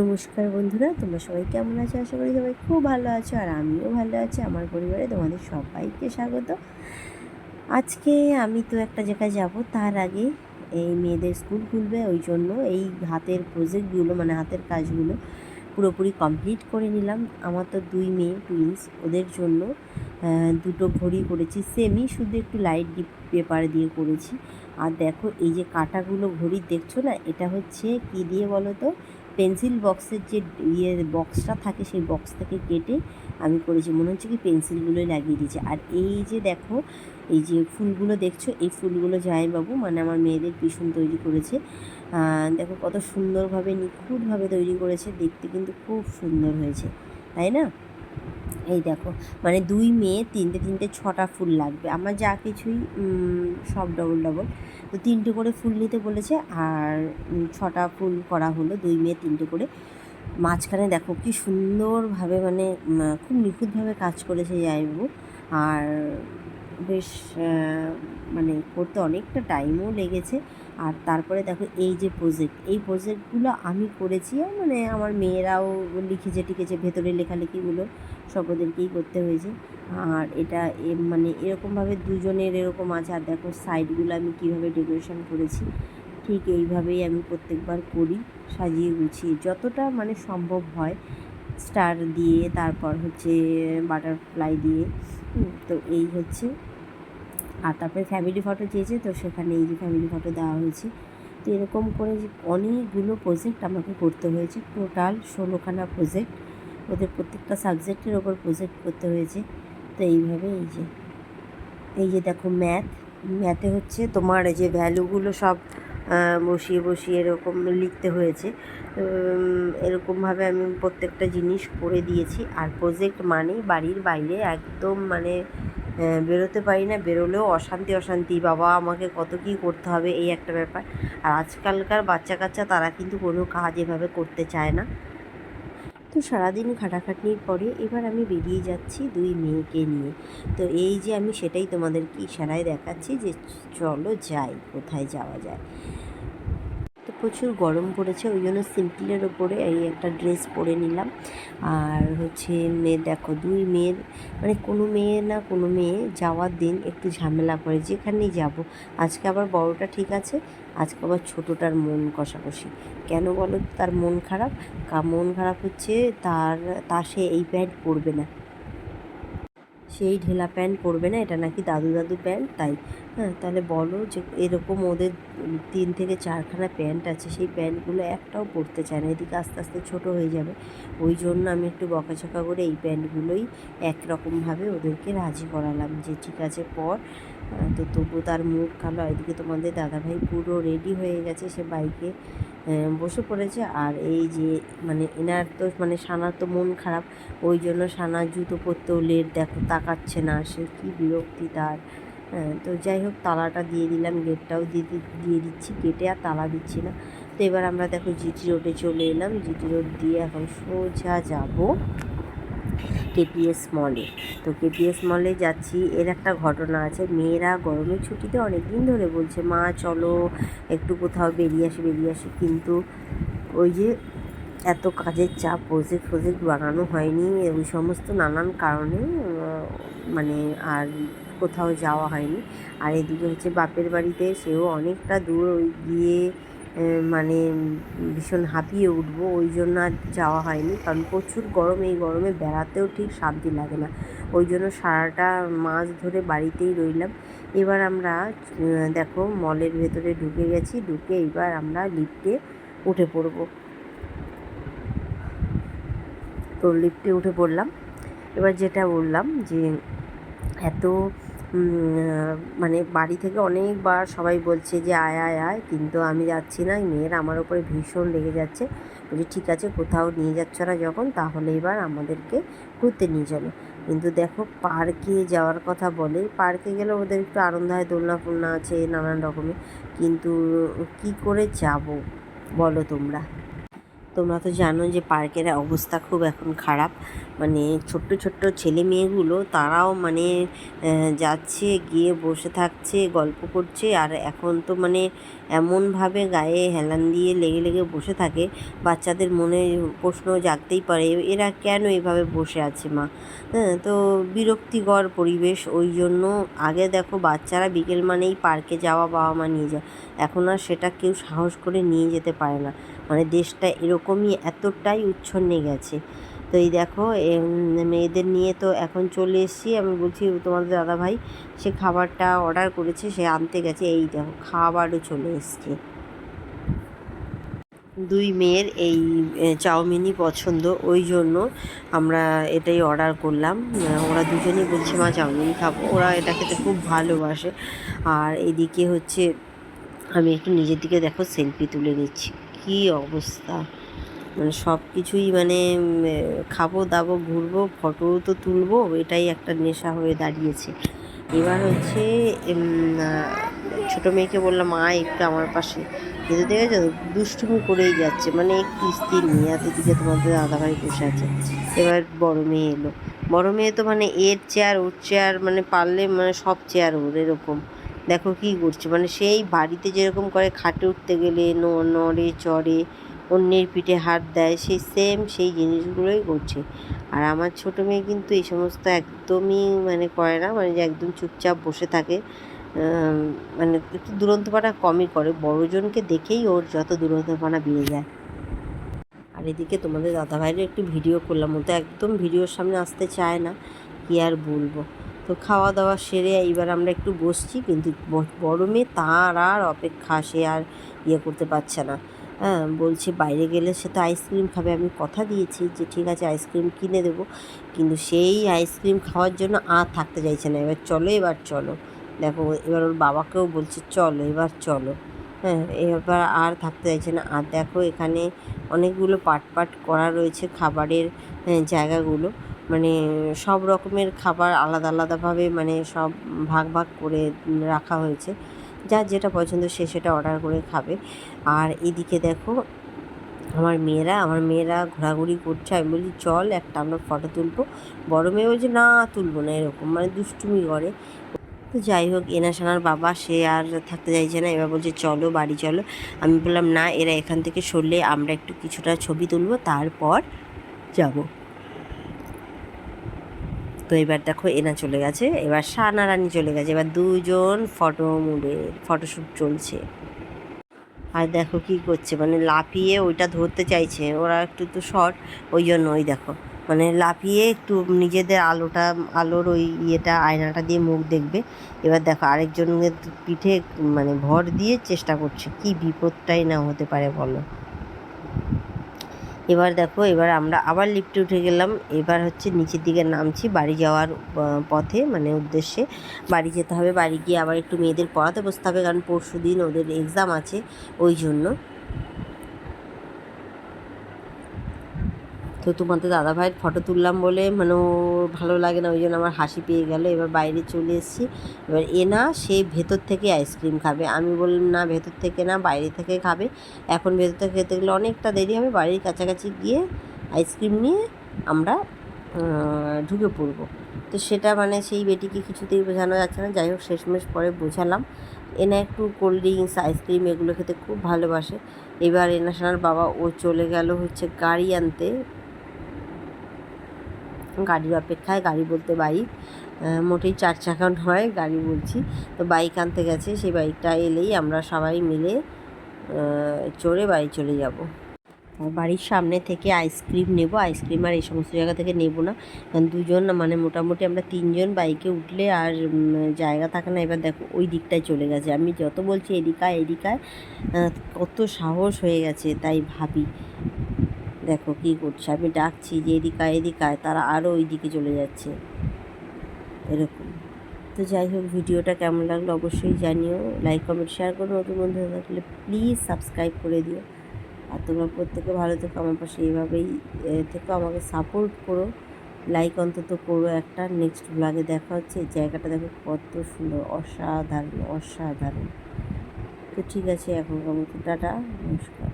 নমস্কার বন্ধুরা, তোমরা সবাই কেমন আছো? আশা করি সবাই খুব ভালো আছো আর আমিও ভালো আছি। আমার পরিবারে তোমাদের সবাইকে স্বাগত। আজকে আমি তো একটা জায়গায় যাব, তার আগে এই মেয়েদের স্কুল খুলবে, ওই জন্য এই হাতের প্রজেক্টগুলো মানে হাতের কাজগুলো পুরোপুরি কমপ্লিট করে নিলাম। আমার তো দুই মেয়ে টুইন্স ওদের জন্য দুটো ঘড়ি করেছি সেমই শুধু একটু লাইট ডিপ পেপার দিয়ে করেছি। আর দেখো, এই যে কাটাগুলো ঘড়ি, দেখছ না? এটা হচ্ছে, কি দিয়ে বলো তো? পেন্সিল বক্সের যে ইয়ে বক্সটা থাকে সেই বক্স থেকে কেটে আমি করেছি। মনে হচ্ছে কি পেন্সিলগুলোই লাগিয়ে দিয়েছি। আর এই যে দেখো, এই যে ফুলগুলো দেখছ, এই ফুলগুলো জামাইবাবু মানে আমার মেয়েদের ভীষণ তৈরি করেছে। দেখো কত সুন্দরভাবে, নিখুঁতভাবে তৈরি করেছে। দেখতে কিন্তু খুব সুন্দর হয়েছে, তাই না? এই দেখো মানে দুই মেয়ে তিনটে তিনটে ছটা ফুল লাগবে। আমার যা কিছুই সব ডবল ডবল তো তিনটে করে ফুল নিতে বলেছে, আর ছটা ফুল করা হলো, দুই মেয়ে তিনটে করে। মাঝখানে দেখো কি সুন্দরভাবে মানে খুব নিখুঁতভাবে কাজ করেছে জামাইবাবু। আর বেশ মানে করতে অনেকটা টাইমও লেগেছে। আর তারপরে দেখো এই যে প্রজেক্ট এই প্রজেক্টগুলো আমি করেছি মানে আমার মেয়েরাও লিখেছে টিকেছে ভেতরে লেখালেখিগুলো। সব ওদেরকেই করতে হয়েছে। আর এটা মানে এরকমভাবে দুজনের এরকম আছে। আর দেখো, সাইডগুলো আমি কীভাবে ডেকোরেশন করেছি, ঠিক এইভাবেই আমি প্রত্যেকবার করি, সাজিয়ে গুছিয়ে। যতটা মানে সম্ভব হয়, স্টার দিয়ে, তারপর হচ্ছে বাটারফ্লাই দিয়ে তো এই হচ্ছে। আর তারপরে ফ্যামিলি ফটো চেয়েছে, তো সেখানে এই যে ফ্যামিলি ফটো দেওয়া হয়েছে। তো এরকম করে অনেকগুলো প্রজেক্ট আমাকে করতে হয়েছে। টোটাল ষোলোখানা প্রজেক্ট ওদের প্রত্যেকটা সাবজেক্টের ওপর প্রজেক্ট করতে হয়েছে। তো এইভাবে এই যে এই যে দেখো ম্যাথ ম্যাথে হচ্ছে তোমার যে ভ্যালুগুলো সব বসিয়ে বসিয়ে এরকম লিখতে হয়েছে। এরকমভাবে আমি প্রত্যেকটা জিনিস করে দিয়েছি। আর প্রজেক্ট মানেই বাড়ির বাইরে একদম মানে বেরোতে পারি না। বেরোলেও অশান্তি অশান্তি, বাবা আমাকে কত কী করতে হবে, এই একটা ব্যাপার। আর আজকালকার বাচ্চা কাচ্চা তারা কিন্তু কোনো কাজ এভাবে করতে চায় না। তো সারাদিন খাটাখাটনির পরে এবার আমি বেরিয়ে যাচ্ছি দুই মেয়েকে নিয়ে। তো এই যে আমি সেটাই তোমাদেরকে ইশারায় দেখাচ্ছি যে চলো যাই, কোথায় যাওয়া যায়। তো প্রচুর গরম পড়েছে, ওই জন্য সিম্পলের ওপরে এই একটা ড্রেস পরে নিলাম। আর হচ্ছে মেয়ে দেখো দুই মেয়ের মানে কোনো মেয়ে না কোনো মেয়ে যাওয়ার দিন একটু ঝামেলা করে, যেখানেই যাব। আজকে আবার বড়টা ঠিক আছে, আজকে আবার ছোটোটার মন কষাকষি। কেন বলো? তার মন খারাপ। মন খারাপ হচ্ছে তার তা সে এই প্যান্ট পরবে না। সেই ঢেলা প্যান্ট পরবে না, এটা নাকি দাদু দাদু প্যান্ট? তাই হ্যাঁ তাহলে বলো যে এরকম ওদের তিন থেকে চারখানা প্যান্ট আছে, সেই প্যান্টগুলো একটাও পরতে চায় না। এদিকে আস্তে আস্তে ছোটো হয়ে যাবে। ওই জন্য আমি একটু বকাঝকা করে এই প্যান্টগুলোই একরকমভাবে ওদেরকে রাজি করালাম যে ঠিক আছে, পর। তো তবু তার মুখ কালো। এদিকে তোমাদের দাদাভাই পুরো রেডি হয়ে গেছে, সে বাইকে বসে পড়েছে। আর এই যে মানে এনার তো মানে সানার তো মন খারাপ, ওই জন্য সানার জুতো পরতেও লেট দেখো, তাকাচ্ছে না, সে কী বিরক্তি তার। তো যাই হোক, তালাটা দিয়ে দিলাম গেটটাও দিয়ে দিয়ে দিচ্ছি গেটে আর তালা দিচ্ছি না। তো এবার আমরা দেখো জিটি রোডে চলে এলাম। জিটি রোড দিয়ে এখন সোজা যাব। কেপিএস মলে তো কেপিএস মলে যাচ্ছি, এর একটা ঘটনা আছে। মেয়েরা গরমের ছুটিতে অনেক দিন ধরে বলছে, মা, চলো, একটু কোথাও বেরিয়ে আসি বেরিয়ে আসি। কিন্তু ওই যে এত কাজের চাপ প্রজেক্ট ফজেক্ট বানানো হয়নি। ওই সমস্ত নানান কারণে মানে আর কোথাও যাওয়া হয়নি। আর এদিকে হচ্ছে বাপের বাড়িতে, সেও অনেকটা দূর, ওই গিয়ে মানে ভীষণ হাঁপিয়ে উঠবো, ওই জন্য আর যাওয়া হয়নি। কারণ প্রচুর গরম, এই গরমে বেড়াতেও ঠিক শান্তি লাগে না। ওই জন্য সারাটা মাস ধরে বাড়িতেই রইলাম। এবার আমরা দেখো, মলের ভেতরে ঢুকে গেছি। ঢুকে এবার আমরা লিফটে উঠে পড়ব। তো লিফটে উঠে পড়লাম। এবার যেটা বললাম যে, এত মানে বাড়ি থেকে অনেকবার সবাই বলছে যে, আয় আয় আয়। কিন্তু আমি যাচ্ছি না। মেয়ের আমার ওপরে ভীষণ লেগে যাচ্ছে। বলছি, ঠিক আছে, কোথাও নিয়ে যাচ্ছ না যখন, তাহলে এবার আমাদেরকে ঘুরতে নিয়ে চলো। কিন্তু দেখো, পার্কে যাওয়ার কথা বলে, পার্কে গেলে ওদের একটু আনন্দ হয়, দোলনা ফোলনা আছে, নানান রকমের। কিন্তু কি করে যাব, বলো তোমরা? তোমরা তো জানো যে পার্কের অবস্থা খুব এখন খারাপ। মানে ছোট্ট ছোট্ট ছেলে মেয়েগুলো তারাও মানে যাচ্ছে, গিয়ে বসে থাকছে, গল্প করছে, আর এখন তো মানে এমনভাবে গায়ে হেলান দিয়ে লেগে লেগে বসে থাকে। বাচ্চাদের মনে প্রশ্ন জাগতেই পারে, এরা কেন এভাবে বসে আছে মা? হ্যাঁ তো বিরক্তিকর পরিবেশ। ওই জন্য আগে দেখো বাচ্চারা বিকেল মানেই পার্কে যাওয়া, বাবা মা নিয়ে যায় এখন আর সেটা কেউ সাহস করে নিয়ে যেতে পারে না। মানে দেশটা এরকমই এতটাই উচ্ছন্নে গেছে। তো এই দেখো মেয়েদের নিয়ে তো এখন চলে এসেছি। আমি বলছি তোমাদের দাদা ভাই সে খাবারটা অর্ডার করেছে, সে আনতে গেছে। এই দেখো, খাবারও চলে এসছে। দুই মেয়ের এই চাউমিনই পছন্দ। ওই জন্য আমরা এটাই অর্ডার করলাম। ওরা দুজনেই বলছে, মা, চাউমিন খাব। ওরা এটা খেতে খুব ভালোবাসে। আর এদিকে হচ্ছে, আমি একটু নিজের দিকে দেখো সেলফি তুলে নিচ্ছি। কী অবস্থা! মানে সব কিছুই মানে খাব, দাবো, ঘুরবো ফটো তো তুলবো, এটাই একটা নেশা হয়ে দাঁড়িয়েছে। এবার হচ্ছে ছোটো মেয়েকে বললাম, মা, একটু আমার পাশে যেতে দেখেছ? দুষ্টুমি করেই যাচ্ছে। মানে একটু স্থির নিয়ে এত দিকে তোমাদের দাদাভাই বসে আছে। এবার বড় মেয়ে এলো। বড় মেয়ে তো মানে এর চেয়ার, ওর চেয়ার মানে পারলে মানে সব চেয়ার ওর, এরকম। দেখো কী করছে? মানে সেই বাড়িতে যেরকম করে খাটে উঠতে গেলে নড়ে, চড়ে অন্যের পিঠে হাত দেয় সেই সেম সেই জিনিসগুলোই করছে। আর আমার ছোটো মেয়ে কিন্তু এই সমস্ত একদমই মানে করে না মানে যে একদম চুপচাপ বসে থাকে। মানে একটু দুরন্তপানা কমই করে, বড়জনকে দেখেই ওর যত দুরন্তপানা বেড়ে যায়। আর এদিকে তোমাদের দাদাভাইয়ের একটু ভিডিও করলাম, ও তো একদম ভিডিওর সামনে আসতে চায় না, কি আর বলব? তো খাওয়া দাওয়া সেরে এইবার আমরা একটু বসছি, কিন্তু বড় মেয়ে তার আর অপেক্ষা, সে আর ইয়ে করতে পারছে না। হ্যাঁ বলছে বাইরে গেলে সে তো আইসক্রিম খাবে। আমি কথা দিয়েছি যে ঠিক আছে আইসক্রিম কিনে দেবো। কিন্তু সেই আইসক্রিম খাওয়ার জন্য আর থাকতে চাইছে না। এবার চলো এবার চলো। দেখো এবার ওর বাবাকেও বলছে চলো এবার চলো। হ্যাঁ এবার আর থাকতে চাইছে না। আর দেখো এখানে অনেকগুলো পাট পাট করা রয়েছে খাবারের হ্যাঁ, জায়গাগুলো। মানে সব রকমের খাবার আলাদা আলাদাভাবে মানে সব ভাগ ভাগ করে রাখা হয়েছে। যার যেটা পছন্দ সে সেটা অর্ডার করে খাবে। আর এদিকে দেখো, আমার মেয়েরা আমার মেয়েরা ঘোরাঘুরি করছে। আমি বলছি, চল একটা আমরা ফটো তুলবো। বড় মেয়ে বলছে, না, তুলবো না। এরকম মানে দুষ্টুমি করে। তো যাই হোক, এনা সোনার বাবা, সে আর থাকতে চাইছে না। এবার বলছে, চলো, বাড়ি চলো। আমি বললাম, না, এরা এখান থেকে সরলে আমরা একটু কিছুটা ছবি তুলবো, তারপর যাব। তো এবার দেখো এনা চলে গেছে। এবার সানা রানী চলে গেছে। এবার দুজন ফটো মুডে ফটোশ্যুট চলছে। আর দেখো কি করছে মানে লাফিয়ে ওইটা ধরতে চাইছে। ওরা একটু তো শর্ট ওই জন্য ওই দেখো। মানে লাফিয়ে একটু নিজেদের আলোটা, আলোর ওই ইয়েটা, আয়নাটা দিয়ে মুখ দেখবে। এবার দেখো, আরেকজনের পিঠে মানে ভর দিয়ে চেষ্টা করছে। কি বিপদটাই না হতে পারে বলো? এবার দেখো, এবার আমরা আবার লিফটে উঠে গেলাম। এবার হচ্ছে নিচের দিকে নামছি বাড়ি যাওয়ার পথে মানে উদ্দেশ্যে। বাড়ি যেতে হবে, বাড়ি গিয়ে আবার একটু মেয়েদের পড়াতে বসতে হবে, কারণ পরশু দিন ওদের এক্সাম আছে, ওই জন্য। তো তোমাদের দাদা ভাইয়ের ফটো তুললাম বলে মানে ভালো লাগে না, ওই জন্য আমার হাসি পেয়ে গেল। এবার বাইরে চলে এসেছি। এবার এ না, সে ভেতর থেকে আইসক্রিম খাবে। আমি বললাম, না, ভেতর থেকে না, বাইরে থেকে খাবে। এখন ভেতর থেকে খেতে গেলে অনেকটা দেরি হবে। বাড়ির কাছাকাছি গিয়ে আইসক্রিম নিয়ে আমরা ঢুকে পড়ব। তো সেটা মানে সেই বেটিকে কিছুতেই বোঝানো যাচ্ছে না। যাই হোক, শেষমেশ পরে বোঝালাম। এনা একটু কোল্ড ড্রিঙ্কস আইসক্রিম এগুলো খেতে খুব ভালোবাসে। এবার এনা সোনার বাবা ও চলে গেল হচ্ছে গাড়ি আনতে। গাড়ির অপেক্ষায়, গাড়ি বলতে বাইক। মোটেই চার চাকা নয়, গাড়ি বলছি। তো বাইক আনতে গেছে সেই বাইকটা এলেই আমরা সবাই মিলে চড়ে বাড়ি চলে যাব। বাড়ির সামনে থেকে আইসক্রিম নেব। আইসক্রিম আর এই সমস্ত জায়গা থেকে নেব না। কারণ দুজন মানে মোটামুটি আমরা তিনজন বাইকে উঠলে আর জায়গা থাকে না। এবার দেখো, ওই দিকটায় চলে গেছে। আমি যত বলছি এদিকায় এদিকায় কত সাহস হয়ে গেছে, তাই ভাবি। দেখো কী করছে, আমি ডাকছি যে এদিকায় এদিকায় তারা আরও ওই দিকে চলে যাচ্ছে। এরকম। তো যাই হোক, ভিডিওটা কেমন লাগল অবশ্যই জানিও। লাইক কমেন্ট শেয়ার করো। নতুন বন্ধু থাকলে প্লিজ সাবস্ক্রাইব করে দিও। আর তোমরা প্রত্যেকে ভালো থেকো, আমার পাশে এইভাবেই থেকো, আমাকে সাপোর্ট করো। লাইক অন্তত করো একটা। নেক্সট ব্লগে দেখা হচ্ছে। জায়গাটা দেখো কত সুন্দর, অসাধারণ অসাধারণ। তো ঠিক আছে, এখনকার মতো, টাটা, নমস্কার।